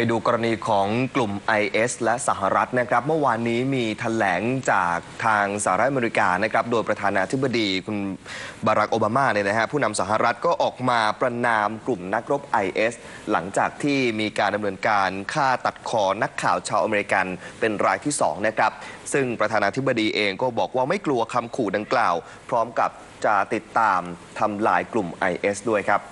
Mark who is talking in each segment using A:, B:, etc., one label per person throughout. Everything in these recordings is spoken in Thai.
A: ไปดูกรณีของกลุ่ม IS และสหรัฐนะครับ เมื่อวานนี้มีแถลงจากทางสหรัฐอเมริกานะครับ โดยประธานาธิบดีคุณบารักโอบามาเนี่ยนะฮะผู้นำสหรัฐก็ออกมาประนามกลุ่มนักรบ IS หลังจากที่มีการดำเนินการฆ่าตัดคอนักข่าวชาวอเมริกันเป็นรายที่สองนะครับซึ่งประธานาธิบดีเองก็บอกว่าไม่กลัวคำขู่ดังกล่าว พร้อมกับจะติดตามทำลายกลุ่ม IS ด้วยครับ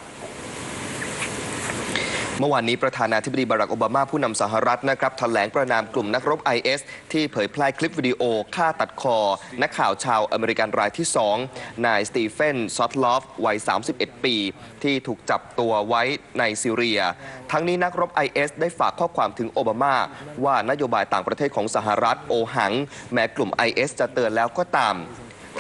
A: เมื่อวานนี้ประธานาธิบดีบารักโอบามาผู้นำสหรัฐนะครับแถลงประนามกลุ่มนักรบ IS ที่เผยแพร่คลิปวิดีโอฆ่าตัดคอ นักข่าวชาวอเมริกันรายที่ 2 นายสตีเฟนซอตลอฟวัย 31 ปี ที่ถูกจับตัวไว้ในซีเรีย ทั้งนี้นักรบ IS ได้ฝากข้อความถึงโอบามา ว่านโยบายต่างประเทศของสหรัฐโอหัง แม้กลุ่ม IS จะเตือนแล้วก็ตาม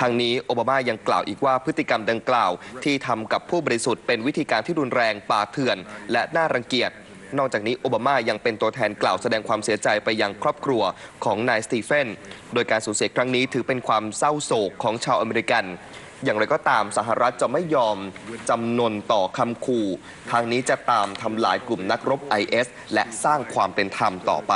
A: ทางนี้โอบามายังกล่าวอีกว่าพฤติกรรมดังกล่าว ที่ทำกับผู้บริสุทธิ์เป็นวิธีการที่รุนแรงป่าเถื่อน และน่ารังเกียจนอกจากนี้โอบามายังเป็นตัวแทนกล่าวแสดงความเสียใจไปยังครอบครัวของนายสตีเฟน โดยการสูญเสียครั้งนี้ถือเป็นความเศร้าโศกของชาวอเมริกัน อย่างไรก็ตามสหรัฐจะไม่ยอมจำนนต่อคำขู่ทางนี้จะตามทำลายกลุ่มนักรบ IS และสร้างความเป็นธรรมต่อไป